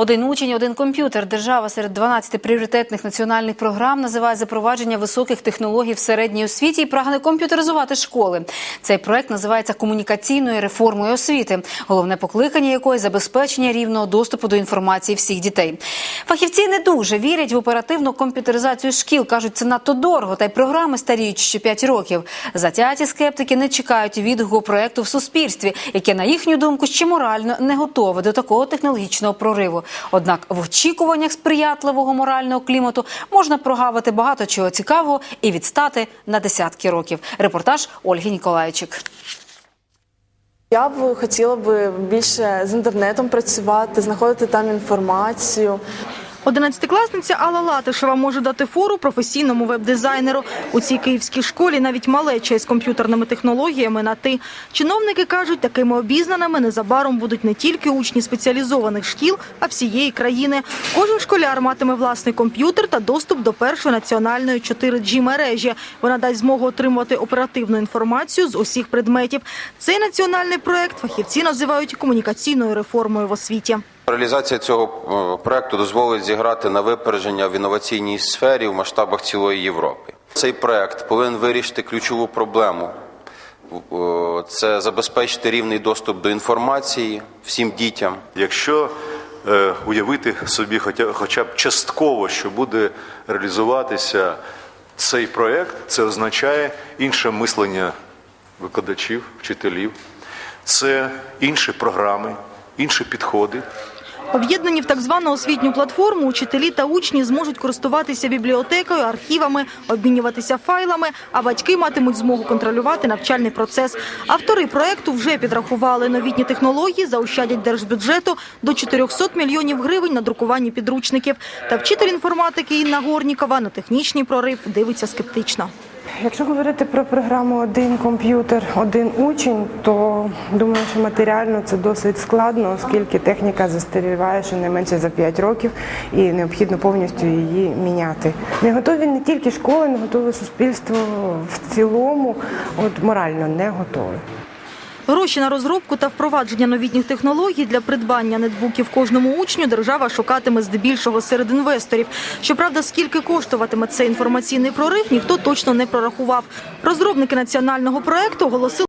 Один учень, один комп'ютер. Держава серед 12 пріоритетних національних програм називає запровадження високих технологій в середній освіті і прагне комп'ютеризувати школи. Цей проект називається комунікаційною реформою освіти, головне покликання якої забезпечення рівного доступу до інформації всіх дітей. Фахівці не дуже вірять в оперативну комп'ютеризацію шкіл. кажуть, це надто дорого, та й програми старіють ще 5 років. Затяті скептики не чекають відгуку проекту в суспільстві, яке на їхню думку ще морально не готове до такого технологічного прориву. Однак в очікуваннях сприятливого морального клімату можна прогавити багато чого цікавого і відстати на десятки років. Репортаж Ольги Ніколайчик. Я б хотіла б більше з інтернетом працювати, знаходити там інформацію. Одинадцятикласниця Алла Латишева може дати фору професійному веб-дизайнеру. У цій київській школі навіть малеча із комп'ютерними технологіями на ти. Чиновники кажуть, такими обізнаними незабаром будуть не тільки учні спеціалізованих шкіл, а всієї країни. Кожен школяр матиме власний комп'ютер та доступ до першої національної 4G мережі. Вона дасть змогу отримувати оперативну інформацію з усіх предметів. Цей національний проект фахівці називають комунікаційною реформою в освіті. Реалізація цього е, проекту дозволить зіграти на випередження в інноваційній сфері в масштабах цілої Європи. Цей проект повинен вирішити ключову проблему. Е, Це забезпечити рівний доступ до інформації всім дітям. Якщо е, уявити собі хоча, хоча б частково, що буде реалізуватися цей проєкт, це означає інше мислення викладачів, вчителів, це інші програми, інші підходи. Об'єднані в так звану освітню платформу, учителі та учні зможуть користуватися бібліотекою, архівами, обмінюватися файлами, а батьки матимуть змогу контролювати навчальний процес. Автори проекту вже підрахували новітні технології, заощадять держбюджету до 400 мільйонів гривень на друкуванні підручників. Та вчитель інформатики Інна Горнікова на технічний прорив дивиться скептично. Якщо говорити про програму один комп'ютер, один учень, то думаю, що матеріально це досить складно, оскільки техніка застаріває щонайменше за 5 років і необхідно повністю її міняти. Не готові не тільки школи, не готове суспільство в цілому, от морально не готове. Гроші на розробку та впровадження новітніх технологій для придбання нетбуків кожному учню держава шукатиме здебільшого серед інвесторів. Щоправда, скільки коштуватиме цей інформаційний прорив, ніхто точно не прорахував. Розробники національного проекту оголосили.